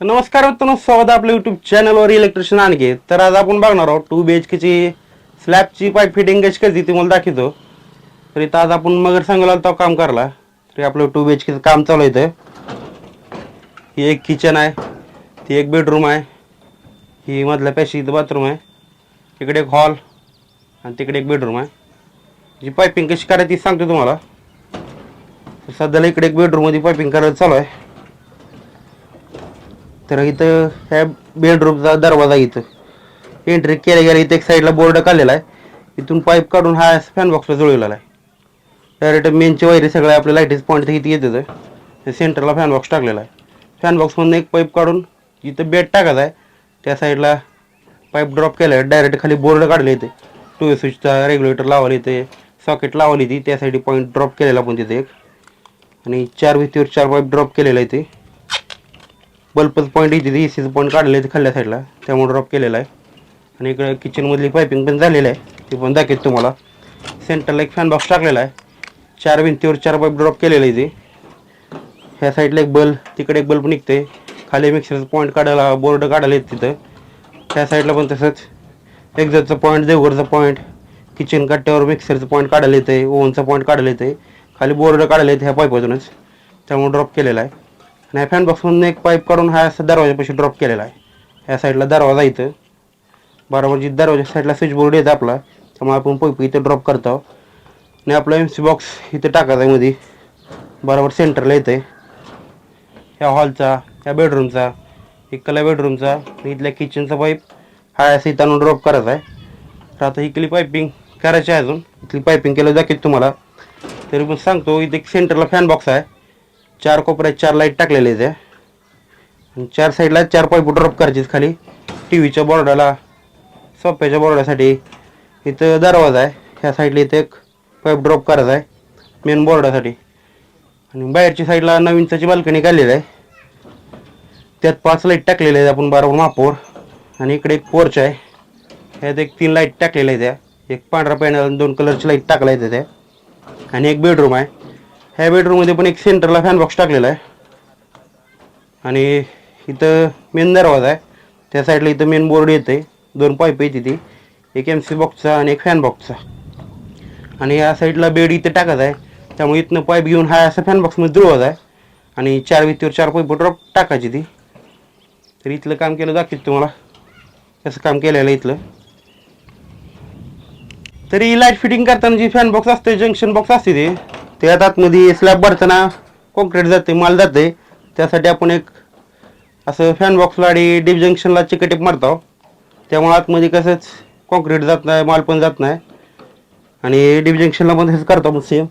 तर नमस्कार मित्रांनो स्वागत आहे आपल्या युट्यूब चॅनलवर इलेक्ट्रिशियन आणखी. तर आज आपण बघणार आहोत टू बी एच केची स्लॅबची पाईप फिटिंग कशी कशी ती मला दाखवतो. तर इथं आज आपण मगर सांगायला तो काम करला तरी आपलं टू बी एच केचं काम चालू इथं. ही एक किचन आहे ती एक बेडरूम आहे ही मधल्या पॅशी इथं बाथरूम आहे तिकडे एक हॉल आणि तिकडे एक बेडरूम आहे. जी पायपिंग कशी करायची ती सांगतो तुम्हाला. सध्याला इकडे एक बेडरूममध्ये पायपिंग करायचं चालू आहे. तर इथं ह्या बेडरूमचा दरवाजा इथं. एंट्री केल्या गेल्या इथं एक साईडला बोर्ड काढलेला आहे. इथून पाईप काढून हा फॅन बॉक्सला जुळलेला आहे. डायरेक्ट मेनची वायरी सगळ्या आपल्या लाईटीच पॉईंट इथे येतं सेंटरला फॅन बॉक्स टाकलेला आहे. फॅन बॉक्समधून एक पाईप काढून इथं बेड टाकायचा आहे. त्या साईडला पाईप ड्रॉप केला आहे डायरेक्ट खाली बोर्ड काढले इथे. टू स्विचचा रेग्युलेटर लावायला इथे. सॉकेट लावली ती त्या साईड पॉईंट ड्रॉप केलेला पण तिथे एक. आणि चार भिंतीवर चार पाईप ड्रॉप केलेला आहे ते बल्बच पॉईंट इथे एसीचं पॉईंट काढलेलं आहे खाल्ल्या साईडला त्यामुळे ड्रॉप केलेला आहे. आणि इकडे किचनमधली पायपिंग पण झालेलं आहे. ते पण दाखवतो तुम्हाला. सेंटरला एक फॅन बॉक्स टाकलेला आहे. चार भिंतीवर चार पाईप ड्रॉप केलेलं आहे इथे ह्या साईडला एक बल्ब तिकडे एक बल्ब निघते खाली मिक्सरचं पॉईंट काढायला बोर्ड काढायला येत तिथं. त्या साईडला पण तसंच. एक्झॉटचं पॉईंट देवघरचं पॉईंट किचन कट्ट्यावर मिक्सरचं पॉईंट काढायला येतं आहे ओव्हनचं पॉईंट काढायला आहे खाली बोर्ड काढायला येते ह्या पाईपातूनच त्यामुळे ड्रॉप केलेला आहे. आणि ह्या फॅन बॉक्समधून एक पाईप काढून हा असा दरवाजापाशी ड्रॉप केलेला आहे. ह्या साईडला दरवाजा इथं. बरोबर जी दरवाजा साईडला स्विच बोर्ड येतं आपला त्यामुळे आपण पाईप इथं ड्रॉप करतो आणि आपला एम सी बॉक्स इथं टाकायचा आहे मध्ये बरोबर सेंटरला येतं आहे ह्या हॉलचा ह्या बेडरूमचा इकडल्या बेडरूमचा आणि इथल्या किचनचा पाईप हा असं इथं आणून ड्रॉप करायचा आहे. तर आता इकली पायपिंग करायची आहे अजून. इथली पायपिंग केलं दाखवत तुम्हाला. तरी पण सांगतो इथे एक सेंटरला फॅन बॉक्स आहे. चार कोपऱ्यात चार लाइट टाकलेले आहेत चार साईडला चार पाईप ड्रॉप करायचे खाली. टी व्हीच्या बोर्डाला सोप्याच्या बोर्डासाठी. इथं दरवाजा आहे. ह्या साईडला इथे एक पाईप ड्रॉप करायचा आहे. मेन बोर्डासाठी. आणि बाहेरच्या साईडला नवीन इंचाची बाल्कनी काढलेली आहे. त्यात पाच लाइट टाकलेले आहेत आपण बरोबर मापावर आणि इकडे एक पोर्च आहे. ह्यात एक तीन लाइट टाकलेल्या आहेत त्या एक पांढरा पॅनल आणि दोन कलरची लाइट टाकल्या आहेत त्या आणि एक बेडरूम आहे. ह्या बेडरूममध्ये पण एक सेंटरला फॅन बॉक्स टाकलेला आहे. आणि इथं मेन दरवाजा आहे. त्या साईडला इथं मेन बोर्ड येते. दोन पाईप येते तिथे. एक एम सी बॉक्सचा आणि एक फॅन बॉक्सचा आणि या साईडला बेड इथे टाकायचा आहे. त्यामुळे इथनं पाईप घेऊन हा असा फॅन बॉक्समध्ये जुळवायचा आहे. आणि चार भिंतीवर चार पाईप ड्रॉप टाकायची ती. तर इथलं काम केलं दाखवत तुम्हाला. कसं काम केलेलं आहे इथलं. तरी लाइट फिटिंग करताना जी फॅन बॉक्स असते जंक्शन बॉक्स असते ते त्यात आतमध्ये स्लॅब भरताना कॉन्क्रीट जाते माल जाते त्यासाठी आपण एक असं फॅन बॉक्सला आणि डीप जंक्शनला चिकटेप मारतो त्यामुळे आतमध्ये कसंच कॉन्क्रीट जात नाही माल पण जात नाही. आणि डीप जंक्शनला पण हेच करतो मग सेम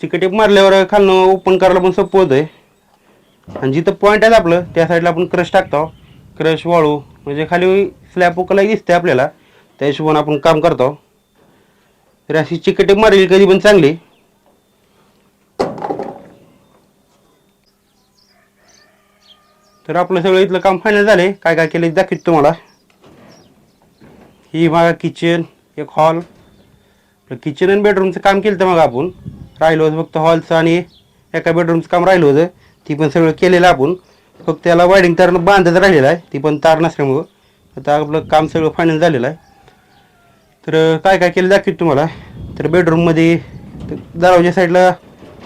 चिकटेप मारल्यावर खालनं ओपन करायला पण सोपं होतं आहे आणि जिथं पॉईंट आहे आपलं त्या साईडला आपण क्रश टाकतो क्रश वाळू म्हणजे खाली स्लॅब उकलाही दिसते आपल्याला. त्या हिशोबाने आपण काम करतो तर अशी चिकटे मारली कधी पण चांगली. तर आपलं सगळं इथलं काम फायनल झालं आहे काय काय केलं दाखवतो तुम्हाला. ही बघा किचन एक हॉल किचन आणि बेडरूमचं काम केलं तर मग आपण. राहिलो होतं फक्त हॉलचं आणि एका बेडरूमचं काम राहिलं होतं. ती पण सगळं केलेलं आपण. फक्त त्याला वायडिंग तार बांधत राहिलेलं आहे. ती पण तार नसल्यामुळं. आता आपलं काम सगळं फायनल झालेलं आहे. तर काय काय केलं दाखवतो तुम्हाला? तर बेडरूममध्ये दरवाजा साईडला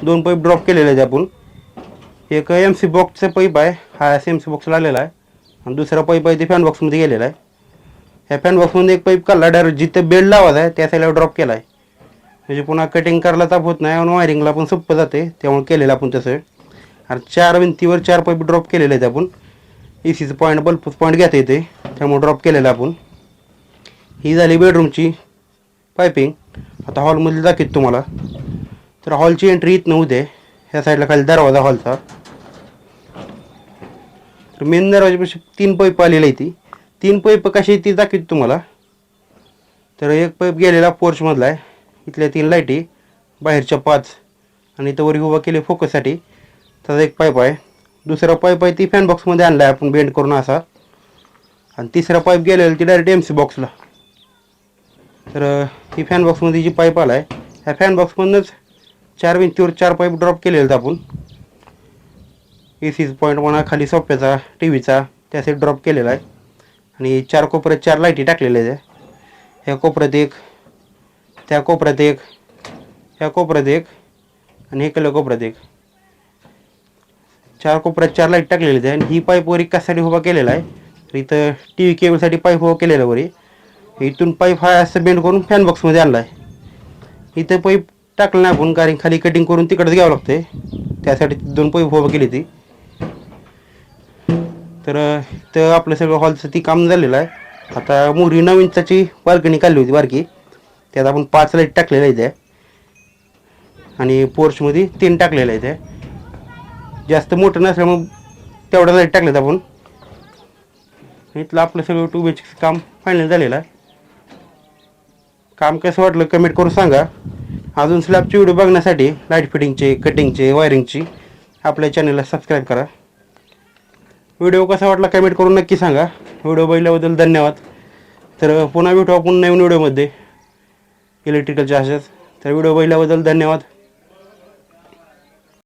दोन पाईप ड्रॉप केलेले आहेत आपण. एक एम सी बॉक्सचा पाईप आहे. हा एम सी बॉक्स लागलेला आहे. आणि दुसरा पाईप आहे ते फॅन बॉक्समध्ये गेलेला आहे. ह्या फॅन बॉक्समध्ये एक पाईप काढला डायरेक्ट जिथे बेड लावायचा आहे त्या साईडला ड्रॉप केला आहे म्हणजे पुन्हा कटिंग करायला ताप होत नाही आणि वायरिंगला पण सोपं जाते. त्यामुळे केलेलं आपण तसं. आणि चार भिंतीवर चार पाईप ड्रॉप केलेले आहेत आपण. ए सीचं पॉईंट बल्ब पॉईंट घेता येते. त्यामुळे ड्रॉप केलेलं आपण. ही झाली बेडरूमची पायपिंग आता हॉलमधली दाखवत तुम्हाला. तर हॉलची एंट्री इथनं उद्या ह्या साईडला खाली दरवाजा हॉलचा तर मेन दरवाजापाशी तीन पाईप आलेली आहे ती. तीन पाईप कशी ती दाखवते तुम्हाला. तर एक पाईप गेलेला पोर्चमधला आहे. इथल्या तीन लाईटी बाहेरच्या पाच. आणि इथं वर उभा केले फोकससाठी त्याचा एक पाईप आहे. दुसरा पाईप आहे ती फॅन बॉक्समध्ये आणला आहे आपण बेंड करून असा. आणि तिसरा पाईप गेलेला ती डायरेक्ट एम सी बॉक्सला तर ही फॅन बॉक्समध्ये जी पाईप आला आहे ह्या फॅन बॉक्समधूनच चार भिंतीवर चार पाईप ड्रॉप केलेले आहेत आपण. ए सीज पॉईंट म्हणा खाली सोप्याचा टी व्हीचा त्यासाठी ड्रॉप केलेला आहे. आणि चार कोपऱ्यात चार लाईटी टाकलेल्या आहेत. ह्या कोपऱ्यात एक त्या कोपऱ्यात एक ह्या कोपऱ्यात एक आणि इकडल्या कोपऱ्यात एक. चार कोपऱ्यात चार लाइट टाकलेले आहे आणि ही पाईप वर कशासाठी उभा केलेला आहे. तर इथं टी व्ही केबलसाठी पाईप उभा केलेला आहे वरी. इथून पाईप हा असं बेंड करून फॅन बॉक्समध्ये आणला आहे इथं पाईप टाकलं नाही आपण कारण खाली कटिंग करून तिकडंच घ्यावं लागते त्यासाठी दोन पाईप उभं केली ती. तर तर आपलं सगळं हॉलचं ती काम झालेलं आहे. आता मोरी नऊ इंचाची बाल्कनी काढली होती बारकी. त्यात आपण पाच लाइट टाकलेल्या आहेत आणि पोर्चमध्ये तीन टाकलेल्या आहेत जास्त मोठं नसल्यामुळं तेवढ्या लाइट टाकल्यात आपण. इथलं आपलं सगळं टू बी काम फायनल झालेलं आहे. काम कसं वाटलं कमेंट करून सांगा. अजून स्लॅबचे व्हिडिओ बघण्यासाठी लाइट फिटिंगचे कटिंगचे वायरिंगची आपल्या चॅनलला सबस्क्राईब करा. व्हिडिओ कसा वाटला कमेंट करून नक्की सांगा. व्हिडिओ बघितल्याबद्दल धन्यवाद. तर पुन्हा भेटू आपण नवीन व्हिडिओमध्ये इलेक्ट्रिकलच्या अशाच तर व्हिडिओ बघितल्याबद्दल धन्यवाद.